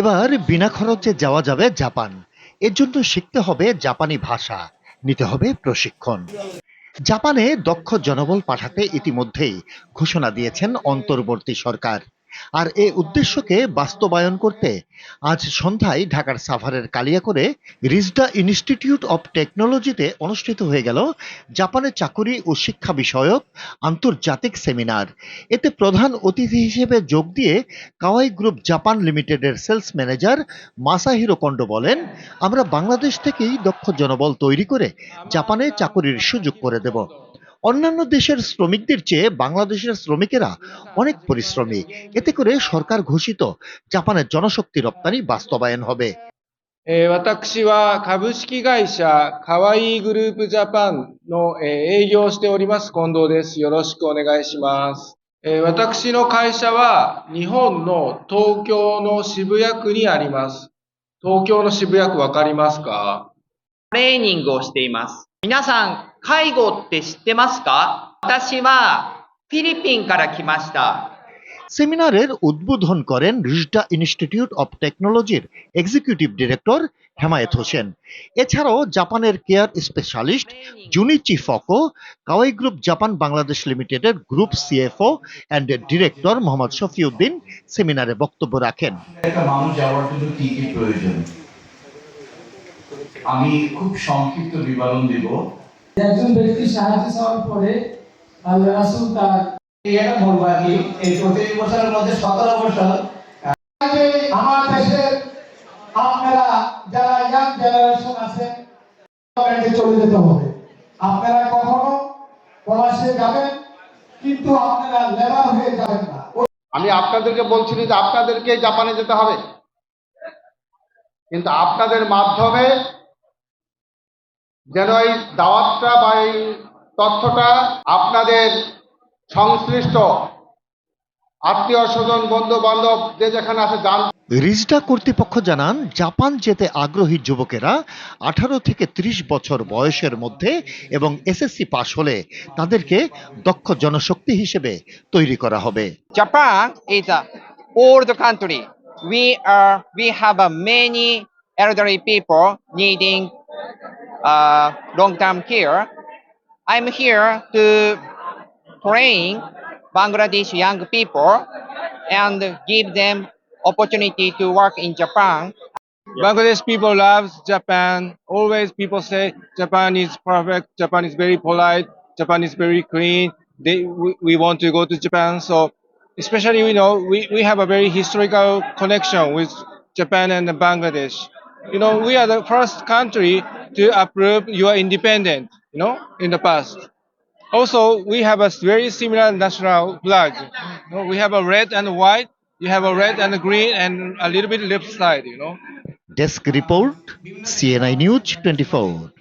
এবার বিনা খরচে যাওয়া যাবে জাপান। এর জন্য শিখতে হবে জাপানি ভাষা, নিতে হবে প্রশিক্ষণ। জাপানে দক্ষ জনবল পাঠাতে ইতিমধ্যেই ঘোষণা দিয়েছেন অন্তর্বর্তী সরকার। আর এ উদ্দেশ্যকে বাস্তবায়ন করতে আজ সন্ধ্যায় ঢাকার সাভারের কালিয়াকরে রিজডা ইনস্টিটিউট অব টেকনোলজিতে অনুষ্ঠিত হয়ে গেল জাপানের চাকুরি ও শিক্ষা বিষয়ক আন্তর্জাতিক সেমিনার। এতে প্রধান অতিথি হিসেবে যোগ দিয়ে কাওয়াই গ্রুপ জাপান লিমিটেডের সেলস ম্যানেজার মাসাহিরো কন্ডো বলেন, আমরা বাংলাদেশ থেকেই দক্ষ জনবল তৈরি করে জাপানে চাকুরির সুযোগ করে দেব। অন্যান্য দেশের শ্রমিকদের চেয়ে বাংলাদেশের শ্রমিকেরা অনেক পরিশ্রমী এতে করে সরকার ঘোষিত জাপানের জনশক্তি রপ্তানি বাস্তবায়ন হবে えー私は株式会社かわいいグループジャパンのえー営業をしております近藤です。よろしくお願いします。えー私の会社は日本の東京の渋谷区にあります。東京の渋谷区わかりますかトレーニングをしています。 皆さん、介護って知ってますか私はフィリピンから来ました。 সেমিনারের উদ্বোধন করেন রিজডা ইনস্টিটিউট অব টেকনোলজির এক্সিকিউটিভ ডিরেক্টর হেমায়েত হোসেন এছাড়াও জাপানের care specialist Junichi Fuko Kawai group Japan Bangladesh লিমিটেডের group CFO and director Mohammad Shafiuddin সেমিনারে বক্তব্য রাখেন একটা মানুষ যাওয়ার জন্য কি কি প্রয়োজন আমি খুব সংক্ষিপ্ত বিবরণ দিব। একজন ব্যক্তি সাহায্য চাওয়ার পরে আল্লাহ রাসূল তার এটা বলব আর কি এই পঁচিশ বছরের মধ্যে সতেরো বছর। আমার দেশের আপনারা যারা ইয়াং জেনারেশন আছেন গভর্নমেন্টে চলে যেতে হবে। আপনারা কখনো প্রবাসে যাবেন কিন্তু আপনারা লেবার হয়ে যাবেন না। আমি আপনাদেরকে বলছি যে আপনাদেরকে জাপানে যেতে হবে। কিন্তু আপনাদের মাধ্যমে যেন এই দাওয়াতটা বা এই তথ্যটা আপনাদের সংশ্লিষ্ট আত্মীয় স্বজন বন্ধু বান্ধব যে যেখানে আছে জান রিজডা কর্তৃপক্ষ জানান জাপান যেতে আগ্রহী যুবকেরা আঠারো থেকে ত্রিশ বছর বয়সের মধ্যে এবং এসএসসি পাশ হলে তাদেরকে দক্ষ জনশক্তি হিসেবে তৈরি করা হবে Japan a old country. We are we have a many elderly people needing Uh, long-term care. I'm here to train Bangladesh young people and give them opportunity to work in Japan Bangladesh people loves Japan. Always people say Japan is perfect. Japan is very polite. Japan is very clean. They, we, we want to go to Japan. So especially, you know, we, we have a very historical connection with Japan and Bangladesh. You know, we are the first country to approve your independent, you know, in the past. Also, we have a very similar national flag. We have a red and white, you have a red and a green, and a little bit left side, you know. Desk report, CNI News 24.